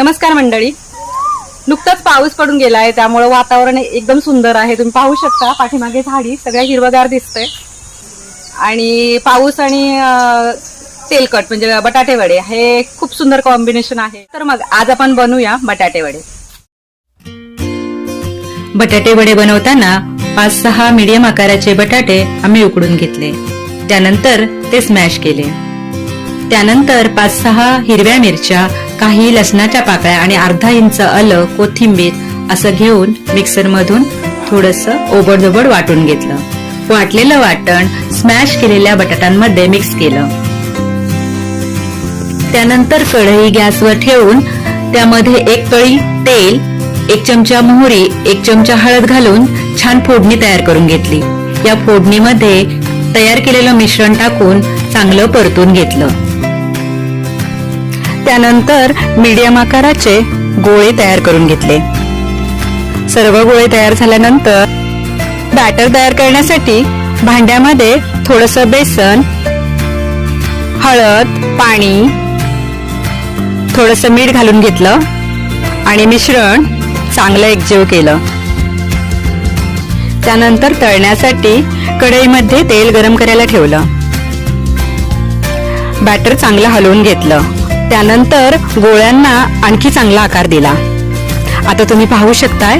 नमस्कार मंडळी. नुकताच पाऊस पडून गेला आहे त्यामुळे वातावरण एकदम सुंदर आहे. तुम्ही पाहू शकता पाठीमागे झाडी सगळ्या हिरवगार दिसते आणि पाऊस आणि तेलकट म्हणजे बटाटे वडे हे खूप सुंदर कॉम्बिनेशन आहे. तर मग आज आपण बनवूया बटाटे वडे. बटाटे वडे बनवताना पाच सहा मीडियम आकाराचे बटाटे आम्ही उकडून घेतले. त्यानंतर ते स्मॅश केले. त्यानंतर पाच सहा हिरव्या मिरच्या काही लसणाच्या पाकळ्या आणि अर्धा इंच आलं कोथिंबीर असं घेऊन मिक्सर मधून थोडस ओबडधोबड वाटून घेतलं. वाटलेलं वाटण स्मॅश केलेल्या बटाट्यांमध्ये मिक्स केलं. त्यानंतर कढई गॅसवर ठेवून त्यामध्ये एक कळी तेल एक चमचा मोहरी एक चमचा हळद घालून छान फोडणी तयार करून घेतली. या फोडणीमध्ये तयार केलेलं मिश्रण टाकून चांगलं परतून घेतलं. त्यानंतर मीडियम आकाराचे गोळे तयार करून घेतले. सर्व गोळे तयार झाल्यानंतर बॅटर तयार करण्यासाठी भांड्यामध्ये थोडस बेसन हळद पाणी थोडस मीठ घालून घेतलं आणि मिश्रण चांगलं एकजीव केलं. त्यानंतर तळण्यासाठी कढईमध्ये तेल गरम करायला ठेवलं. बॅटर चांगलं हलवून घेतलं. त्यानंतर गोळ्यांना आणखी चांगला आकार दिला. आता तुम्ही पाहू शकताय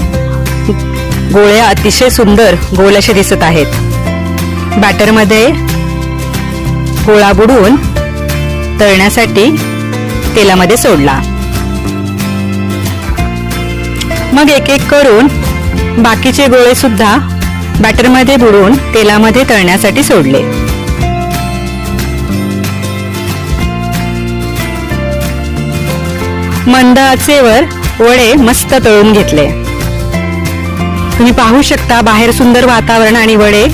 गोळ्या अतिशय सुंदर गोल असे दिसत आहेत. बॅटरमध्ये गोळा बुडवून तळण्यासाठी तेलामध्ये सोडला. मग एक एक करून बाकीचे गोळे सुद्धा बॅटरमध्ये बुडवून तेलामध्ये तळण्यासाठी सोडले. मंद आचेवर वडे मस्त तळून घेतले. तुम्ही पाहू शकता बाहेर सुंदर वातावरण आणि वडे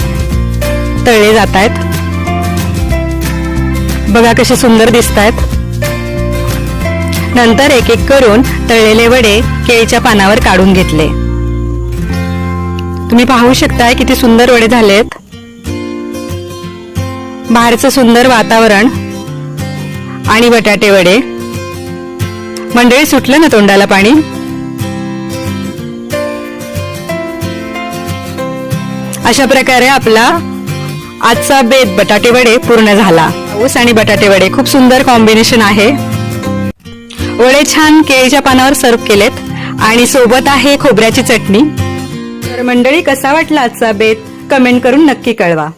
तळले जात आहेत बघा कसे सुंदर दिसत आहेत नंतर एक एक करून तळलेले वडे केळीच्या पानावर काढून घेतले. तुम्ही पाहू शकताय किती सुंदर वडे झालेत. बाहेरचं सुंदर वातावरण आणि बटाटे वडे. मंडळी सुटलं ना तोंडाला पाणी? अशा प्रकारे आपला आजचा बेत बटाटे वडे पूर्ण झाला. ऊस आणि बटाटे वडे खूप सुंदर कॉम्बिनेशन आहे. वडे छान केळीच्या पानावर सर्व केलेत आणि सोबत आहे खोबऱ्याची चटणी. तर मंडळी कसा वाटला आजचा बेत? कमेंट करून नक्की कळवा.